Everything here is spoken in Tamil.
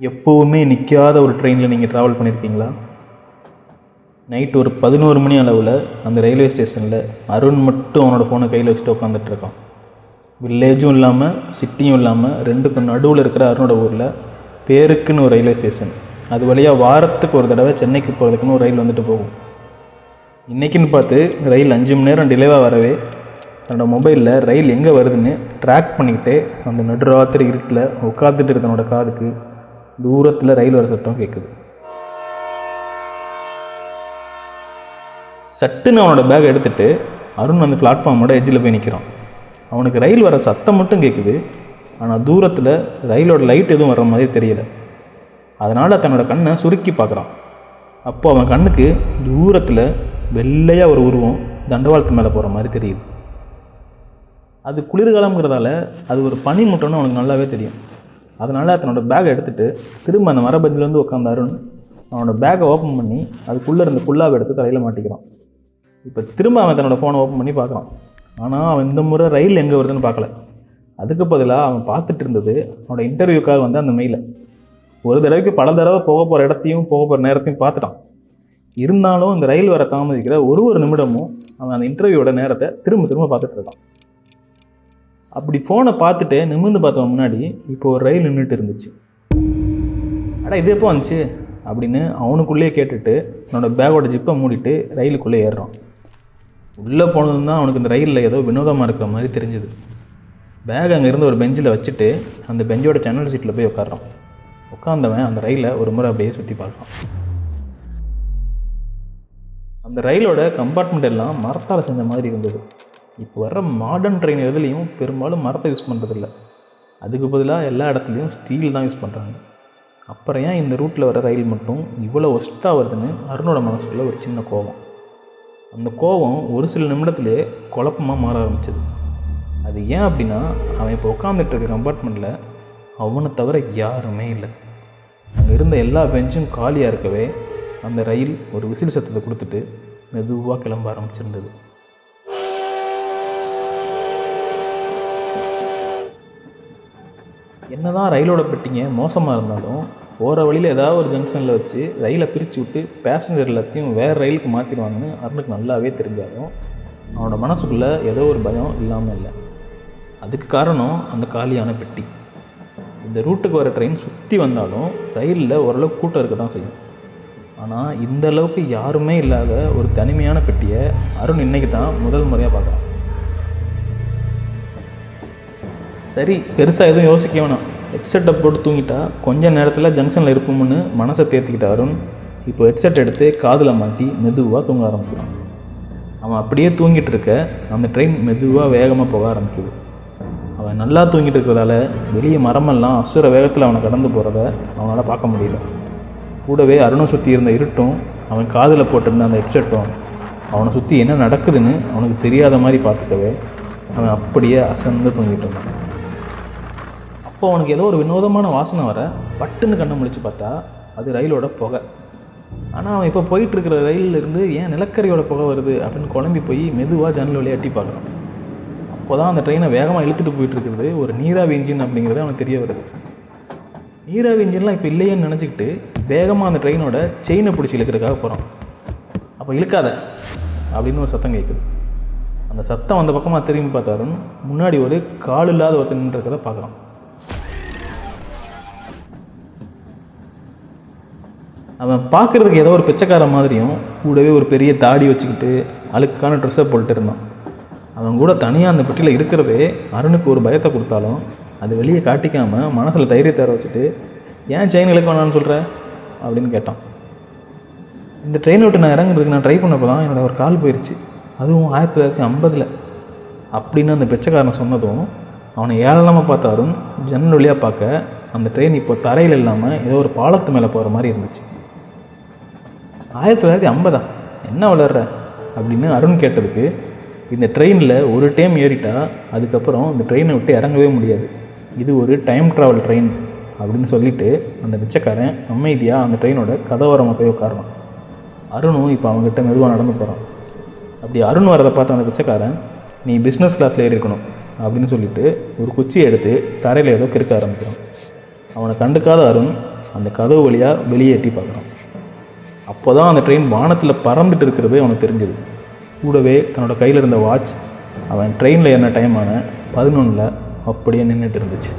எப்போவுமே நிற்காத ஒரு ட்ரெயினில் நீங்கள் ட்ராவல் பண்ணியிருக்கீங்களா நைட் ஒரு பதினோரு மணி அளவில் அந்த ரயில்வே ஸ்டேஷனில் அருண் மட்டும் அவனோட ஃபோனை கையில் வச்சுட்டு உட்காந்துட்ருக்கான் வில்லேஜும் இல்லாமல் சிட்டியும் இல்லாமல் ரெண்டுக்கும் நடுவில் இருக்கிற அருணோட ஊரில் பேருக்குன்னு ஒரு ரயில்வே ஸ்டேஷன் அது வழியாக வாரத்துக்கு ஒரு தடவை சென்னைக்கு போகிறதுக்குன்னு ஒரு ரயில் வந்துட்டு போகும். இன்றைக்கின்னு பார்த்து ரயில் அஞ்சு மணி நேரம் டிலேவாக வரவே தன்னோட மொபைலில் ரயில் எங்கே வருதுன்னு ட்ராக் பண்ணிக்கிட்டே அந்த நடுராத்திரி இருட்டில் உட்காந்துட்டு இருக்கனோட காதுக்கு தூரத்தில் ரயில் வர சத்தம் கேட்குது சட்டுன்னு அவனோட பேக் எடுத்துட்டு அருண் அந்த பிளாட்ஃபார்மோட எஜ்ஜில் போய் நிற்கிறான் அவனுக்கு ரயில் வர சத்தம் மட்டும் கேட்குது ஆனால் தூரத்தில் ரயிலோட லைட் எதுவும் வர்ற மாதிரி தெரியல. அதனால் தன்னோட கண்ணை சுருக்கி பார்க்குறான். அப்போ அவன் கண்ணுக்கு தூரத்தில் வெள்ளையாக ஒரு உருவம் தண்டவாளத்து மேலே போகிற மாதிரி தெரியுது. அது குளிர்காலங்கிறதால அது ஒரு பனி மூட்டம்னு அவனுக்கு நல்லாவே தெரியும். அதனால் தன்னோட பேக்கை எடுத்துகிட்டு திரும்ப அந்த மரபஞ்சிலேருந்து உட்காந்த அருண் அவனோட பேக்கை ஓப்பன் பண்ணி அதுக்குள்ளே இருந்த குல்லாவை எடுத்து தலையில் மாட்டிக்கிறான். இப்போ திரும்ப அவன் தன்னோட ஃபோனை ஓப்பன் பண்ணி பார்க்குறான். ஆனால் அவன் இந்த முறை ரயில் எங்கே வருதுன்னு பார்க்கல. அதுக்கு பதிலாக அவன் பார்த்துட்டு இருந்தது அவனோட இன்டர்வியூக்காக வந்து அந்த மெயிலை ஒரு தடவைக்கு பல தடவை போக போகிற இடத்தையும் போக போகிற நேரத்தையும் பார்த்துட்டான். இருந்தாலும் அந்த ரயில் வர தாமதிக்கிற ஒரு ஒரு நிமிடமும் அவன் அந்த இன்டர்வியூவோட நேரத்தை திரும்ப திரும்ப பார்த்துட்டு இருக்கான். அப்படி ஃபோனை பார்த்துட்டு நிமிர்ந்து பார்த்தவன் முன்னாடி இப்போ ஒரு ரயில் நின்றுட்டு இருந்துச்சு. அடா இது எப்போ வந்துச்சு? அப்படின்னு அவனுக்குள்ளேயே கேட்டுட்டு என்னோட பேக்கோட ஜிப்பை மூடிட்டு ரயிலுக்குள்ளே ஏறுறான். உள்ளே போனதும் தான் அவனுக்கு இந்த ரயிலில் ஏதோ வினோதமாக இருக்கிற மாதிரி தெரிஞ்சுது. பேக் அங்கே இருந்து ஒரு பெஞ்சில் வச்சுட்டு அந்த பெஞ்சோட ஜன்னல் சீட்டில் போய் உட்காடுறான் உட்காந்தவன் அந்த ரயிலை ஒரு முறை அப்படியே சுற்றி பார்க்குறான். அந்த ரயிலோட கம்பார்ட்மெண்ட் எல்லாம் மரத்தால் செஞ்ச மாதிரி இருந்தது. இப்போ வர்ற மாடர்ன் ட்ரெயின் எதுலேயும் பெரும்பாலும் மரத்தை யூஸ் பண்ணுறதில்ல அதுக்கு பதிலாக எல்லா இடத்துலையும் ஸ்டீல் தான் யூஸ் பண்ணுறாங்க அப்புறம் ஏன் இந்த ரூட்டில் வர ரயில் மட்டும் இவ்வளோ ஒஸ்ட்டாக வருதுன்னு அருணோட மனசுக்குள்ள ஒரு சின்ன கோபம். அந்த கோபம் ஒரு சில நிமிடத்துலேயே குழப்பமாக மாற ஆரம்பிச்சது. அது ஏன் அப்படின்னா அவன் இப்போ உட்காந்துட்டு இருக்க கம்பார்ட்மெண்ட்டில் அவனை தவிர யாருமே இல்லை. அங்கே இருந்த எல்லா பெஞ்சும் காலியாக இருக்கவே அந்த ரயில் ஒரு விசில் சத்தத்தை கொடுத்துட்டு மெதுவாக கிளம்ப ஆரம்பிச்சிருந்தது. என்னதான் ரயிலோட பெட்டிங்க மோசமாக இருந்தாலும் போகிற வழியில் ஏதாவது ஒரு ஜங்ஷனில் வச்சு ரயிலை பிரித்து விட்டு பேசஞ்சர் எல்லாத்தையும் வேறு ரயிலுக்கு மாற்றிடுவாங்கன்னு அருணுக்கு நல்லாவே தெரிஞ்சாலும் அவனோட மனசுக்குள்ளே ஏதோ ஒரு பயம் இல்லாமல் இல்லை. அதுக்கு காரணம் அந்த காலியான பெட்டி. இந்த ரூட்டுக்கு வர ட்ரெயின் சுற்றி வந்தாலும் ரயிலில் ஓரளவுக்கு கூட்டம் இருக்க தான் செய்யும். ஆனால் இந்த அளவுக்கு யாருமே இல்லாத ஒரு தனிமையான பெட்டியை அருண் இன்றைக்கி தான் முதல் முறையாக பார்க்குறான். சரி பெருசாக எதுவும் யோசிக்க வேணாம். ஹெட்செட்டை போட்டு தூங்கிட்டா கொஞ்ச நேரத்தில் ஜங்ஷனில் இருப்போம்னு மனசை தேர்த்திக்கிட்ட அருண். இப்போ ஹெட்செட் எடுத்து காதில் மாட்டி மெதுவாக தூங்க ஆரம்பிக்கிறான். அவன் அப்படியே தூங்கிட்டு இருக்க அந்த ட்ரெயின் மெதுவாக வேகமாக போக ஆரம்பிக்குது. அவன் நல்லா தூங்கிட்டு இருக்கிறதால வெளியே மரமெல்லாம் அசுர வேகத்தில் அவனை கடந்து போகிறத அவனால் பார்க்க முடியல. கூடவே அருணை சுற்றி இருந்த இருட்டும் அவன் காதில் போட்டிருந்த அந்த ஹெட்செட்டும் அவனை சுற்றி என்ன நடக்குதுன்னு அவனுக்கு தெரியாத மாதிரி பார்த்துக்கவே அவன் அப்படியே அசந்து தூங்கிட்டு இருந்தான். அப்போ அவனுக்கு ஏதோ ஒரு வினோதமான வாசனை வர பட்டுன்னு கண்ணை முழிச்சு பார்த்தா அது ரயிலோட புகை. ஆனால் அவன் இப்போ போயிட்டுருக்கிற ரயிலிருந்து ஏன் நிலக்கரியோட புகை வருது அப்படின்னு குழம்பி போய் மெதுவாக ஜன்னல் வழியாக எட்டி பார்க்குறான். அப்போ தான் அந்த ட்ரெயினை வேகமாக இழுத்துட்டு போயிட்டு இருக்கிறது ஒரு நீராவி இன்ஜின் அப்படிங்கிறது அவனுக்கு தெரிய வருது. நீராவி இன்ஜின்லாம் இப்போ இல்லையேன்னு நினச்சிக்கிட்டு வேகமாக அந்த ட்ரெயினோட செயினை பிடிச்சி இழுக்கிறதுக்காக போகிறான் அப்போ இழுக்காத அப்படின்னு ஒரு சத்தம் கேட்குது அந்த சத்தம் அந்த பக்கமாக திரும்பி பார்த்தாருன்னு முன்னாடி ஒரு கால் இல்லாத ஒருத்தர் நின்றுருக்கிறத பார்க்குறான். அவன் பார்க்குறதுக்கு ஏதோ ஒரு பிச்சைக்கார மாதிரியும் கூடவே ஒரு பெரிய தாடி வச்சுக்கிட்டு அழுக்கான ட்ரெஸ்ஸை போட்டுட்டு இருந்தான். அவன் கூட தனியாக அந்த பெட்டியில் இருக்கிறதே அருணுக்கு ஒரு பயத்தை கொடுத்தாலும் அது வெளியே காட்டிக்காமல் மனசில் தைரியத்தை வச்சுட்டு ஏன் செயின் இழக்க வேணாம்னு சொல்கிற அப்படின்னு கேட்டான். இந்த ட்ரெயின் விட்டு நான் இறங்குறதுக்கு நான் ட்ரை பண்ணப்போ தான் என்னோட ஒரு கால் போயிடுச்சு அதுவும் ஆயிரத்தி தொள்ளாயிரத்தி ஐம்பதில். அப்படின்னு அந்த பிச்சைக்காரன் சொன்னதும் அவனை ஏளனமாக பார்த்த அருண் ஜன்னல் வழியாக பார்க்க அந்த ட்ரெயின் இப்போ தரையில் இல்லாமல் ஏதோ ஒரு பாலத்து மேலே போகிற மாதிரி இருந்துச்சு. ஆயிரத்தி தொள்ளாயிரத்தி ஐம்பதா? என்ன வளர்ற? அப்படின்னு அருண் கேட்டதுக்கு இந்த ட்ரெயினில் ஒரு டைம் ஏறிட்டா அதுக்கப்புறம் இந்த ட்ரெயினை விட்டு இறங்கவே முடியாது. இது ஒரு டைம் ட்ராவல் ட்ரெயின் அப்படின்னு சொல்லிட்டு அந்த பிச்சைக்காரன் அமைதியாக அந்த ட்ரெயினோட கதவோரமாக போய் உட்காரணும் அருணும் இப்போ அவங்ககிட்ட மெதுவாக நடந்து போகிறான் அப்படி அருண் வரதை பார்த்த அந்த பிச்சைக்காரன் நீ பிஸ்னஸ் கிளாஸில் ஏறி இருக்கணும் அப்படின்னு சொல்லிட்டு ஒரு குச்சியை எடுத்து தரையில் ஏதோ கிறுக்க ஆரம்பிக்கிறான். அவனை கண்டுக்காத அருண் அந்த கதவு வழியாக வெளியே பார்க்குறான். அப்போ தான் அந்த ட்ரெயின் வானத்தில் பறந்துட்டு இருக்கிறதே அவனுக்கு தெரிஞ்சது. கூடவே தன்னோட கையில் இருந்த வாட்ச் அவன் ட்ரெயினில் என்ன டைம் ஆன பதினொன்றில் அப்படியே நின்றுட்டு இருந்துச்சு.